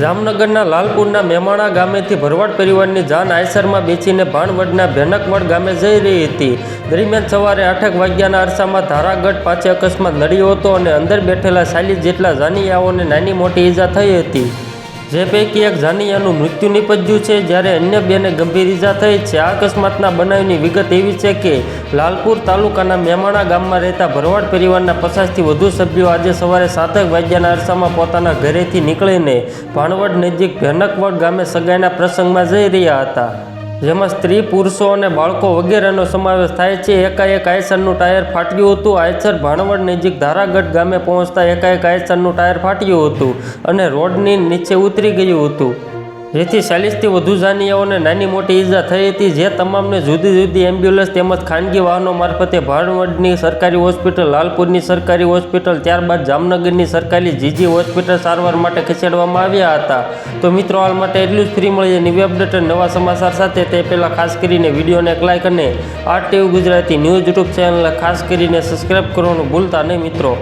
જામનગરના લાલપુરના મેમાણા ગામેથી ભરવાડ પરિવારની જાન આયસરમાં બેસીને ભાણવડના ભેનકવડ ગામે જઈ રહી હતી. દરમિયાન સવારે આઠેક વાગ્યાના અરસામાં ધારાગઢ પાસે અકસ્માત નડ્યો હતો અને અંદર બેઠેલા ચાલીસ જેટલા જાનીયાઓને નાની મોટી ઈજા થઈ હતી. જે પૈકી એક જાનિયાનું મૃત્યુ નિપજ્યું છે, જ્યારે અન્ય બેને ગંભીર ઈજા થઈ છે. આ અકસ્માતના બનાવની વિગત એવી છે કે, લાલપુર તાલુકાના મેમાણા ગામમાં રહેતા ભરવાડ પરિવારના પચાસથી વધુ સભ્યો આજે સવારે સાતેક વાગ્યાના અરસામાં પોતાના ઘરેથી નીકળીને ભાણવડ નજીક ભેનકવડ ગામે સગાઈના પ્રસંગમાં જઈ રહ્યા હતા. જેમાં સ્ત્રી, પુરુષો અને બાળકો વગેરેનો સમાવેશ થાય છે. એકાએક આયસરનું ટાયર ફાટ્યું હતું. આયસર ભાણવડ નજીક ધારાગઢ ગામે પહોંચતા એકાએક આયસરનું ટાયર ફાટ્યું હતું અને રોડની નીચે ઉતરી ગયું હતું. જેથી ચાલીસથી વધુ જાનીયાઓને નાની મોટી ઈજા થઈ હતી, જે તમામને જુદી જુદી એમ્બ્યુલન્સ તેમજ ખાનગી વાહનો મારફતે ભાણવડની સરકારી હોસ્પિટલ, લાલપુરની સરકારી હોસ્પિટલ, ત્યારબાદ જામનગરની સરકારી જીજી હોસ્પિટલ સારવાર માટે ખસેડવામાં આવ્યા હતા. તો મિત્રો, હાલ માટે એટલું જ. ફ્રી મળીએ નવી અપડેટ નવા સમાચાર સાથે. તે પહેલાં ખાસ કરીને વિડીયોને એક લાઇક અને R TV Gujarati news YouTube ચેનલને ખાસ કરીને સબસ્ક્રાઈબ કરવાનું ભૂલતા નહીં મિત્રો.